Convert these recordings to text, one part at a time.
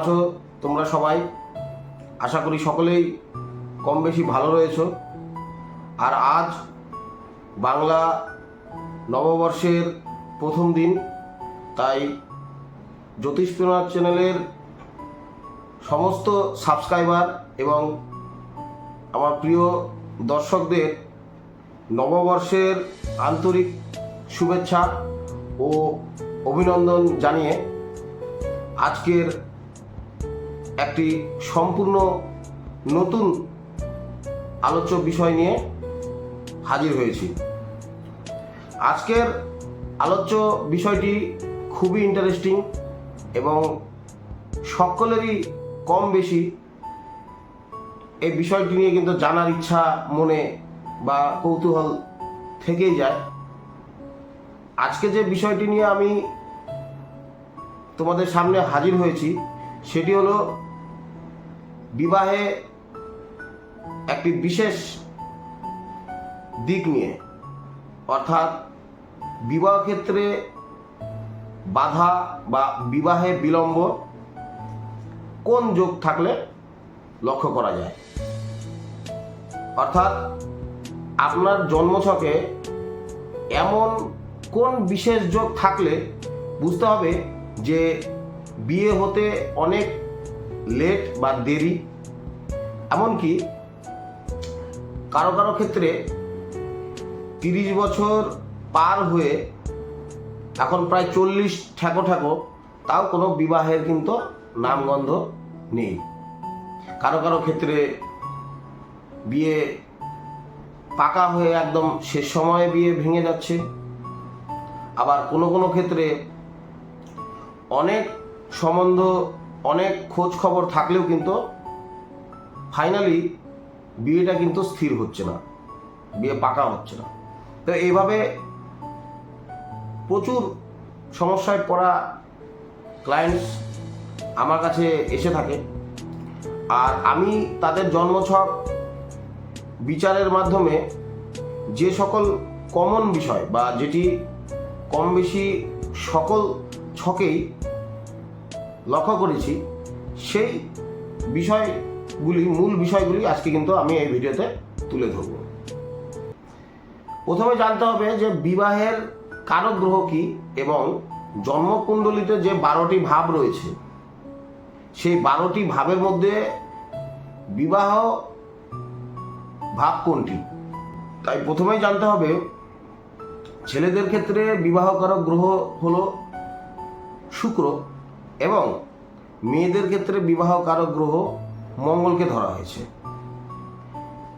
আছো, তোমরা সবাই। আশা করি সকলেই কম বেশি ভালো রয়েছো। আর আজ বাংলা নববর্ষের প্রথম দিন, তাই জ্যোতিষপ্রনাথ চ্যানেলের সমস্ত সাবস্ক্রাইবার এবং আমার প্রিয় দর্শকদের নববর্ষের আন্তরিক শুভেচ্ছা ও অভিনন্দন জানিয়ে আজকের একটি সম্পূর্ণ নতুন আলোচ্য বিষয় নিয়ে হাজির হয়েছি। আজকের আলোচ্য বিষয়টি খুবই ইন্টারেস্টিং এবং সকলেরই কম বেশি এই বিষয়টি নিয়ে কিন্তু জানার ইচ্ছা, মনে বা কৌতূহল থেকেই যায়। আজকে যে বিষয়টি নিয়ে আমি তোমাদের সামনে হাজির হয়েছি, সেটি হলো বিবাহে একটি বিশেষ দিক নিয়ে, অর্থাৎ বিবাহ ক্ষেত্রে বাধা বা বিবাহে বিলম্ব কোন যোগ থাকলে লক্ষ্য করা যায়? অর্থাৎ আপনার জন্মছকে এমন কোন বিশেষ যোগ থাকলে বুঝতে হবে যে বিয়ে হতে অনেক লেট বা দেরি। এমনকি কারও কারও ক্ষেত্রে তিরিশ বছর পার হয়ে এখন প্রায় চল্লিশ ঠেকো ঠেকো, তাও কোনো বিবাহের কিন্তু নামগন্ধ নেই। কারও কারও ক্ষেত্রে বিয়ে পাকা হয়ে একদম শেষ সময়ে বিয়ে ভেঙে যাচ্ছে। আবার কোনো কোনো ক্ষেত্রে অনেক সম্বন্ধ অনেক খোঁজ খবর থাকলেও কিন্তু ফাইনালি বিয়েটা কিন্তু স্থির হচ্ছে না। বিয়ে পাকা হচ্ছে না। তো এইভাবে প্রচুর সমস্যায় পড়া ক্লায়েন্টস আমার কাছে এসে থাকে। আর আমি তাদের জন্মছক বিচারের মাধ্যমে যে সকল কমন বিষয় বা যেটি কম বেশি সকল ছকেই লক্ষ্য করেছি, সেই বিষয়গুলি, মূল বিষয়গুলি আজকে কিন্তু আমি এই ভিডিওতে তুলে ধরব। প্রথমে জানতে হবে যে বিবাহের কারক গ্রহ কি এবং জন্মকুণ্ডলিতে যে বারোটি ভাব রয়েছে, সেই বারোটি ভাবের মধ্যে বিবাহ ভাব কোনটি? তাই প্রথমেই জানতে হবে, ছেলেদের ক্ষেত্রে বিবাহ বিবাহকারক গ্রহ হলো শুক্র। এবং মেয়েদের ক্ষেত্রে বিবাহকারক গ্রহ মঙ্গলকে ধরা হয়েছে।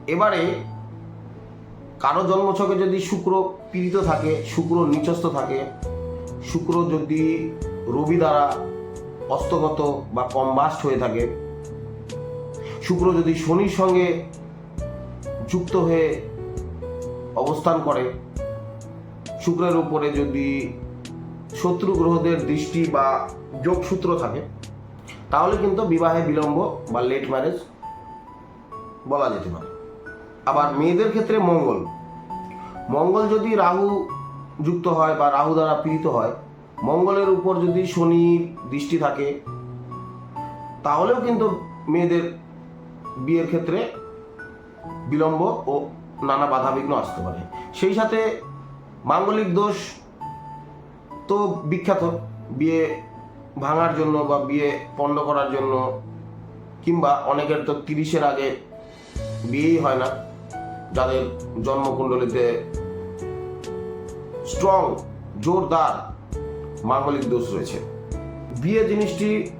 এবারে কারও জন্মছকে যদি শুক্র পীড়িত থাকে, শুক্র নিচস্থ থাকে, শুক্র যদি রবি দ্বারা অস্তগত বা কম্বাস্ট হয়ে থাকে, শুক্র যদি শনির সঙ্গে যুক্ত হয়ে অবস্থান করে, শুক্রের উপরে যদি শত্রু গ্রহদের দৃষ্টি বা যোগসূত্র থাকে, তাহলে কিন্তু বিবাহে বিলম্ব বা লেট ম্যারেজ বলা যেতে পারে। আবার মেয়েদের ক্ষেত্রে মঙ্গল। মঙ্গল যদি রাহু যুক্ত হয় বা রাহু দ্বারা পীড়িত হয়, মঙ্গলের উপর যদি শনি দৃষ্টি থাকে, তাহলেও কিন্তু মেয়েদের বিয়ের ক্ষেত্রে বিলম্ব ও নানা বাধাবিঘ্ন আসতে পারে। সেই সাথে মাঙ্গলিক দোষ তো বিখ্যাত। বিয়ে ভাঙার জন্য বা বিয়ে পণ্ড করার জন্য কিংবা অনেকের তো তিরিশের আগে বিয়েই হয় না। যাদের জন্মকুণ্ডলিতে স্ট্রং জোরদার মাঙ্গলিক দোষ রয়েছে। বিয়ে জিনিসটি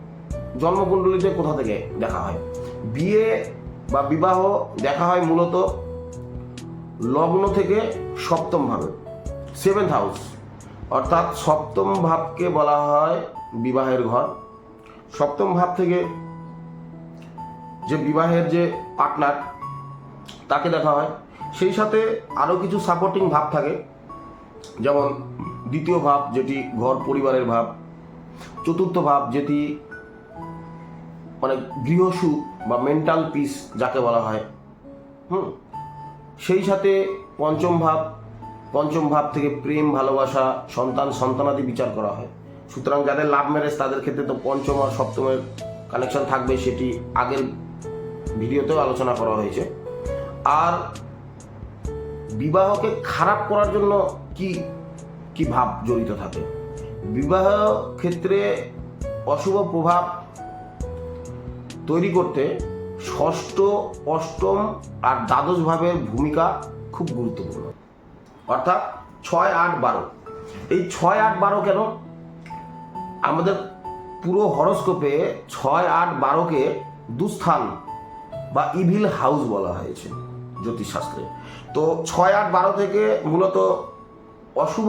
জন্মকুণ্ডলিতে কোথা থেকে দেখা হয়? বিয়ে বা বিবাহ দেখা হয় মূলত লগ্ন থেকে সপ্তম ভাবে সেভেন্থ হাউস অর্থাৎ সপ্তম ভাবকে বলা হয় বিবাহের ঘর। সপ্তম ভাব থেকে যে বিবাহের যে পার্টনার, তাকে দেখা হয়। সেই সাথে আরও কিছু সাপোর্টিং ভাব থাকে। যেমন দ্বিতীয় ভাব, যেটি ঘর পরিবারের ভাব। চতুর্থ ভাব, যেটি মানে গৃহসুখ বা মেন্টাল পিস যাকে বলা হয়। হুম? সেই সাথে পঞ্চম ভাব পঞ্চম ভাব থেকে প্রেম, ভালোবাসা, সন্তান, সন্তানাদি বিচার করা হয়। সুতরাং যাদের লাভ ম্যারেজ, তাদের ক্ষেত্রে তো পঞ্চম আর সপ্তমের কানেকশন থাকবে সেটি আগের ভিডিওতেও আলোচনা করা হয়েছে। আর বিবাহকে খারাপ করার জন্য কি কি ভাব জড়িত থাকে? বিবাহ ক্ষেত্রে অশুভ প্রভাব তৈরি করতে ষষ্ঠ, অষ্টম আর দ্বাদশ ভাবের ভূমিকা খুব গুরুত্বপূর্ণ। অর্থাৎ ছয় আট বারো। এই ছয় আট বারো কেন? আমাদের পুরো হরস্কোপে ছয় আট বারোকে দুস্থান বা ইভিল হাউস বলা হয়েছে জ্যোতিষশাস্ত্রে। তো ছয় আট বারো থেকে মূলত অশুভ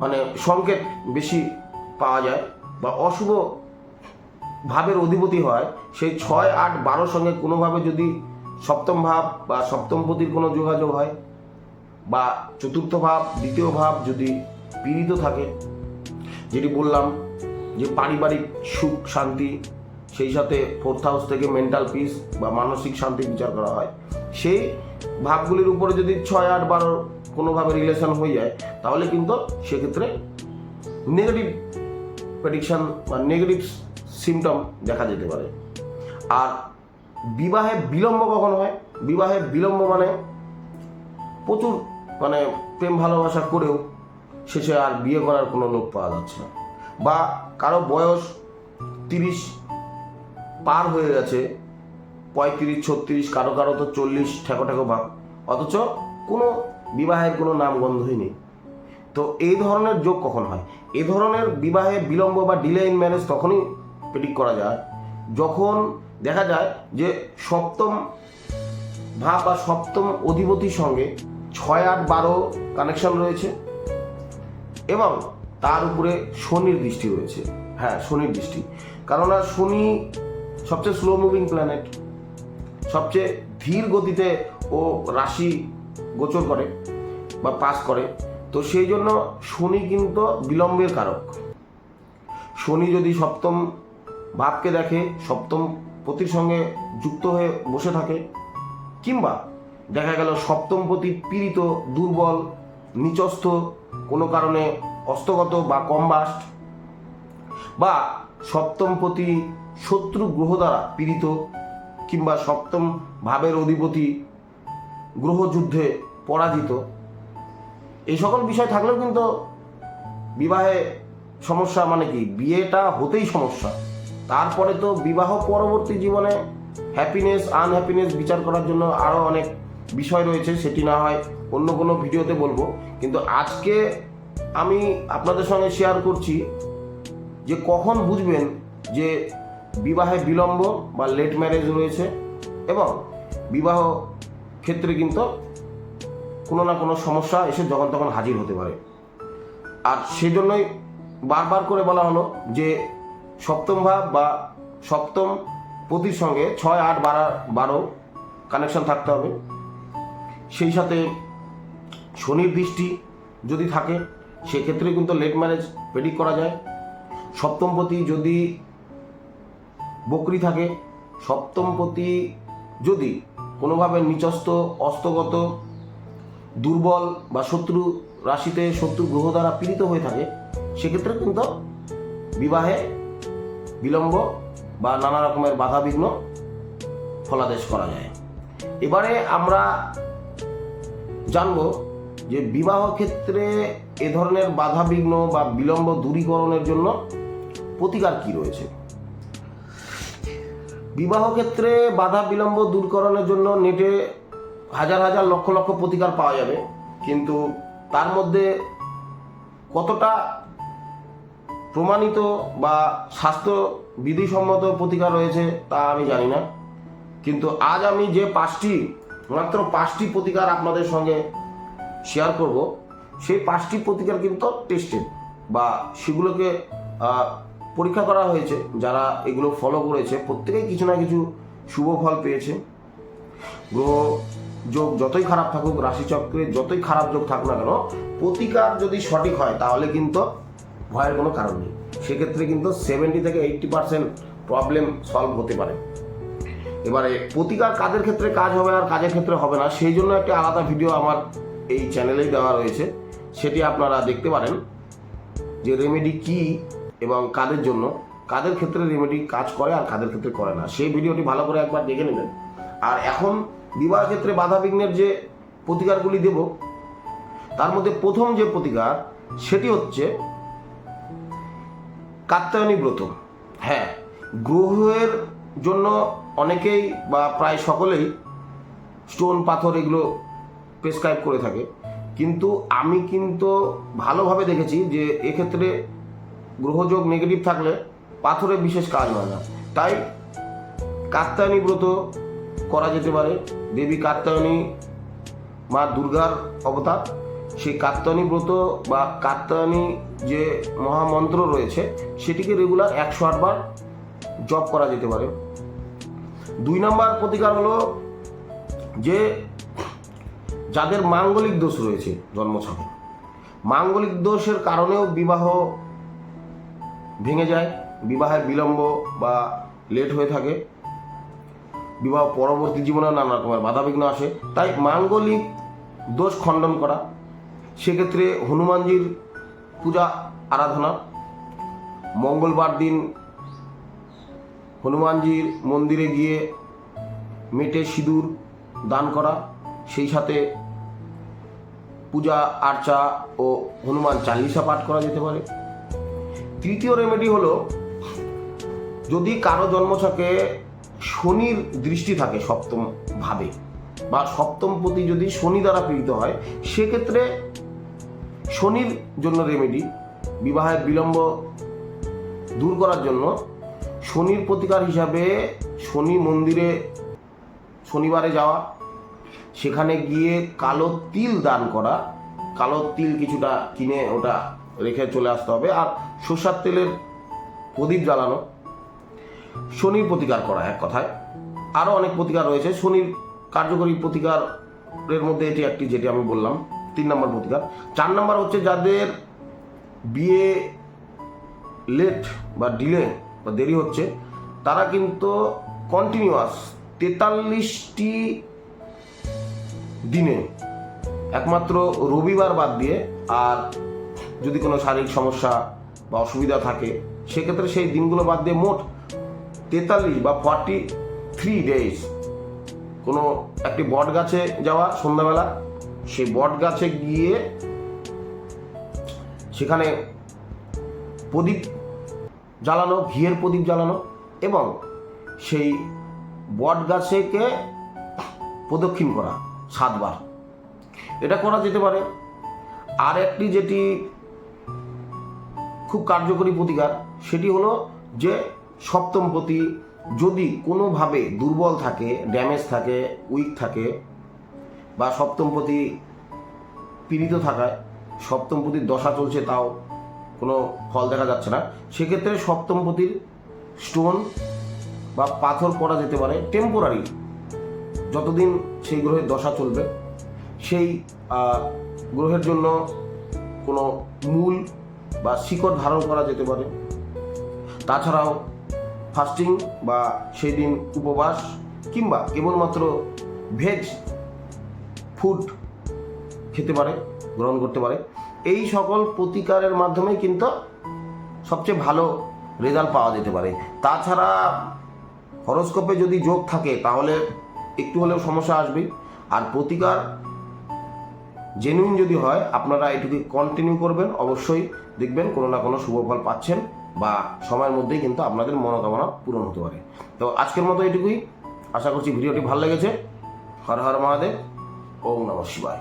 মানে সংকেত বেশি পাওয়া যায় বা অশুভ ভাবের অধিপতি হয়, সেই ছয় আট বারোর সঙ্গে কোনোভাবে যদি সপ্তম ভাব বা সপ্তমপতির কোনো যোগাযোগ হয় বা চতুর্থ ভাব, দ্বিতীয় ভাব যদি পীড়িত থাকে, যেটি বললাম যে পারিবারিক সুখ, শান্তি, সেই সাথে ফোর্থ হাউস থেকে মেন্টাল পিস বা মানসিক শান্তি বিচার করা হয়। সেই ভাবগুলির উপরে যদি ছয়, আট, বারো কোনোভাবে রিলেশন হয়ে যায়, তাহলে কিন্তু সেক্ষেত্রে নেগেটিভ প্রেডিকশন বা নেগেটিভ সিমটম দেখা যেতে পারে। আর বিবাহে বিলম্ব কখন হয়? বিবাহে বিলম্ব মানে প্রচুর মানে প্রেম ভালোবাসা করেও শেষে আর বিয়ে করার কোনো লোক পাওয়া যাচ্ছে না। বা কারও বয়স তিরিশ পার হয়ে গেছে, পঁয়ত্রিশ, ছত্রিশ, কারও কারও তো চল্লিশ, ঠেকো ঠেকো ভাব। অথচ কোনো বিবাহের কোনো নামগন্ধই নেই। তো এই ধরনের যোগ কখন হয়? এই ধরনের বিবাহে বিলম্ব বা ডিলে ইন ম্যারেজ তখনই প্রেডিক্ট করা যায়, যখন দেখা যায় যে সপ্তম ভাব বা সপ্তম অধিপতির সঙ্গে ছয় আট বারো কানেকশন রয়েছে এবং তার উপরে শনির দৃষ্টি রয়েছে। হ্যাঁ শনির দৃষ্টি। কারণ শনি সবচেয়ে স্লো মুভিং প্ল্যানেট সবচেয়ে ধীর গতিতে ও রাশি গোচর করে বা পাস করে। তো সেই জন্য শনি কিন্তু বিলম্বের কারক। শনি যদি সপ্তম ভাবকে দেখে, সপ্তম পতির সঙ্গে যুক্ত হয়ে বসে থাকে, কিংবা দেখা গেল সপ্তম পতি পীড়িত, দুর্বল, নিচস্থ, কোনো কারণে অস্তগত বা কমবাস্ট বা সপ্তম পতি শত্রু গ্রহ দ্বারা পীড়িত কিংবা সপ্তম ভাবের অধিপতি গ্রহযুদ্ধে পরাজিত। এই সকল বিষয় থাকলেও কিন্তু বিবাহে সমস্যা মানে কি? বিয়েটা হতেই সমস্যা। তারপরে তো বিবাহ পরবর্তী জীবনে হ্যাপিনেস আনহ্যাপিনেস বিচার করার জন্য আরও অনেক বিষয় রয়েছে, সেটি না হয় অন্য কোনো ভিডিওতে বলব। কিন্তু আজকে আমি আপনাদের সঙ্গে শেয়ার করছি যে কখন বুঝবেন যে বিবাহে বিলম্ব বা লেট ম্যারেজ রয়েছে এবং বিবাহ ক্ষেত্রে কিন্তু কোনো না কোনো সমস্যা এসে যখন তখন হাজির হতে পারে। আর সেজন্যই বারবার করে বলা হলো যে সপ্তম ভাব বা সপ্তম পতির সঙ্গে ছয়, আট, বারো বারো কানেকশন থাকতে হবে। সেই সাথে শনির দৃষ্টি যদি থাকে, সেক্ষেত্রে কিন্তু লেট ম্যারেজ প্রেডিক্ট করা যায়। সপ্তমপতি যদি বকরি থাকে, সপ্তমপতি যদি কোনোভাবে নিচস্ত অস্তগত, দুর্বল বা শত্রু রাশিতে শত্রু গ্রহ দ্বারা পীড়িত হয়ে থাকে, সেক্ষেত্রে কিন্তু বিবাহে বিলম্ব বা নানা রকমের বাধা বিঘ্ন ফলাদেশ করা যায়। এবারে আমরা জানব যে বিবাহ ক্ষেত্রে এ ধরনের বাধা বিঘ্ন বা বিলম্ব দূরীকরণের জন্য প্রতিকার কি রয়েছে? বিবাহ ক্ষেত্রে বাধা বিলম্ব দূরকরণের জন্য নেটে হাজার হাজার লক্ষ লক্ষ প্রতিকার পাওয়া যাবে। কিন্তু তার মধ্যে কতটা প্রমাণিত বা স্বাস্থ্য বিধিসম্মত প্রতিকার রয়েছে তা আমি জানি না। কিন্তু আজ আমি যে পাঁচটি মাত্র পাঁচটি প্রতিকার আপনাদের সঙ্গে শেয়ার করব। সেই পাঁচটি প্রতিকার কিন্তু টেস্টেড বা সেগুলোকে পরীক্ষা করা হয়েছে, যারা এগুলো ফলো করেছে। প্রত্যেকেই কিছু না কিছু শুভ ফল পেয়েছে। গ্রহ যোগ যতই খারাপ থাকুক, রাশিচক্রে যতই খারাপ যোগ থাকুক না কেন, প্রতিকার যদি সঠিক হয়, তাহলে কিন্তু ভয়ের কোনো কারণ নেই। সেক্ষেত্রে কিন্তু সেভেন্টি থেকে এইটটি পার্সেন্ট প্রবলেম সলভ হতে পারে। এবারে প্রতিকার কাদের ক্ষেত্রে কাজ হবে আর কাজের ক্ষেত্রে হবে না, সেই জন্য একটা আলাদা ভিডিও আমার এই চ্যানেলেই দেওয়া রয়েছে। সেটি আপনারা দেখতে পারেন যে রেমেডি কি এবং কাদের জন্য, কাদের ক্ষেত্রে রেমেডি কাজ করে আর কাদের ক্ষেত্রে করে না। সেই ভিডিওটি ভালো করে একবার দেখে নেবেন। আর এখন বিবাহ ক্ষেত্রে বাধা বিঘ্নের যে প্রতিকারগুলি দেব, তার মধ্যে প্রথম যে প্রতিকার, সেটি হচ্ছে কাত্যায়নী ব্রত। হ্যাঁ গ্রহের জন্য অনেকেই বা প্রায় সকলেই স্টোন পাথর এগুলো প্রেসক্রাইব করে থাকে। কিন্তু আমি কিন্তু ভালোভাবে দেখেছি যে এক্ষেত্রে গ্রহযোগ নেগেটিভ থাকলে পাথরে বিশেষ কাজ হয় না। তাই কাত্যায়নী ব্রত করা যেতে পারে। দেবী কাত্যায়নী মা দুর্গার অবতার, সেই কাত্যায়নী ব্রত বা কাত্যায়নী যে মহামন্ত্র রয়েছে, সেটিকে রেগুলার একশো আটবার জপ করা যেতে পারে। দুই নম্বর প্রতিকার হলো যে যাদের মাঙ্গলিক দোষ রয়েছে জন্মছকে, মাঙ্গলিক দোষের কারণেও বিবাহ ভেঙে যায়, বিবাহের বিলম্ব বা লেট হয়ে থাকে, বিবাহ পরবর্তী জীবনে নানা রকমের বাধাবিঘ্ন আসে, তাই মাঙ্গলিক দোষ খণ্ডন করা, সেক্ষেত্রে হনুমানজির পূজা, আরাধনা, মঙ্গলবার দিন হনুমানজির মন্দিরে গিয়ে মেটে সিঁদুর দান করা, সেই সাথে পূজা, আর্চা ও হনুমান চালিসা পাঠ করা যেতে পারে। তৃতীয় রেমেডি হলো, যদি কারও জন্মছকে শনির দৃষ্টি থাকে সপ্তম ভাবে বা সপ্তম প্রতি যদি শনি দ্বারা পীড়িত হয়, সেক্ষেত্রে শনির জন্য রেমেডি বিবাহের বিলম্ব দূর করার জন্য শনির প্রতিকার হিসাবে শনি মন্দিরে শনিবারে যাওয়া, সেখানে গিয়ে কালো তিল দান করা, কালো তিল কিছুটা কিনে ওটা রেখে চলে আসতে হবে আর সর্ষার তেলের প্রদীপ জ্বালানো, শনির প্রতিকার করা এক কথায়। আরও অনেক প্রতিকার রয়েছে। শনির কার্যকরী প্রতিকারের মধ্যে এটি একটি যেটি আমি বললাম, তিন নম্বর প্রতিকার। চার নম্বর হচ্ছে যাদের বিয়ে লেট বা ডিলে বা দেরি হচ্ছে, তারা কিন্তু কন্টিনিউয়াস তেতাল্লিশটি দিনে একমাত্র রবিবার বাদ দিয়ে আর যদি কোনো শারীরিক সমস্যা বা অসুবিধা থাকে, সেক্ষেত্রে সেই দিনগুলো বাদ দিয়ে মোট তেতাল্লিশ বা ফর্টি থ্রি ডেজ কোনো একটি বট গাছে যাওয়া সন্ধ্যাবেলা, সেই বট গাছে গিয়ে সেখানে প্রদীপ জ্বালানো, ঘিয়ের প্রদীপ জ্বালানো এবং সেই বট গাছেকে প্রদক্ষিণ করা সাতবার। এটা করা যেতে পারে। আর একটি যেটি খুব কার্যকরী প্রতিকার, সেটি হলো যে সপ্তমপতি যদি কোনোভাবে দুর্বল থাকে, ড্যামেজ থাকে, উইক থাকে বা সপ্তমপতি পীড়িত থাকায়, সপ্তম সপ্তমপতির দশা চলছে তাও কোনো ফল দেখা যাচ্ছে না। সেক্ষেত্রে সপ্তমপতির স্টোন বা পাথর করা যেতে পারে টেম্পোরারি যতদিন সেই গ্রহের দশা চলবে, সেই গ্রহের জন্য কোনো মূল বা শিকড় ধারণ করা যেতে পারে। তাছাড়াও ফাস্টিং বা সেই দিন উপবাস কিংবা কেবলমাত্র ভেজ ফুড খেতে পারে, গ্রহণ করতে পারে। এই সকল প্রতিকারের মাধ্যমে কিন্তু সবচেয়ে ভালো রেজাল্ট পাওয়া যেতে পারে। তাছাড়া হরস্কোপে যদি যোগ থাকে, তাহলে একটু হলেও সমস্যা আসবেই। আর প্রতিকার জেনুইন যদি হয়, আপনারা এটুকু কন্টিনিউ করবেন। অবশ্যই দেখবেন কোনো না কোনো শুভ ফল পাচ্ছেন বা সময়ের মধ্যেই কিন্তু আপনাদের মনোকামনা পূরণ হতে পারে। তো আজকের মতো এটুকুই। আশা করছি ভিডিওটি ভালো লেগেছে। হর হর মহাদেব। ওম নমঃ শিবায়।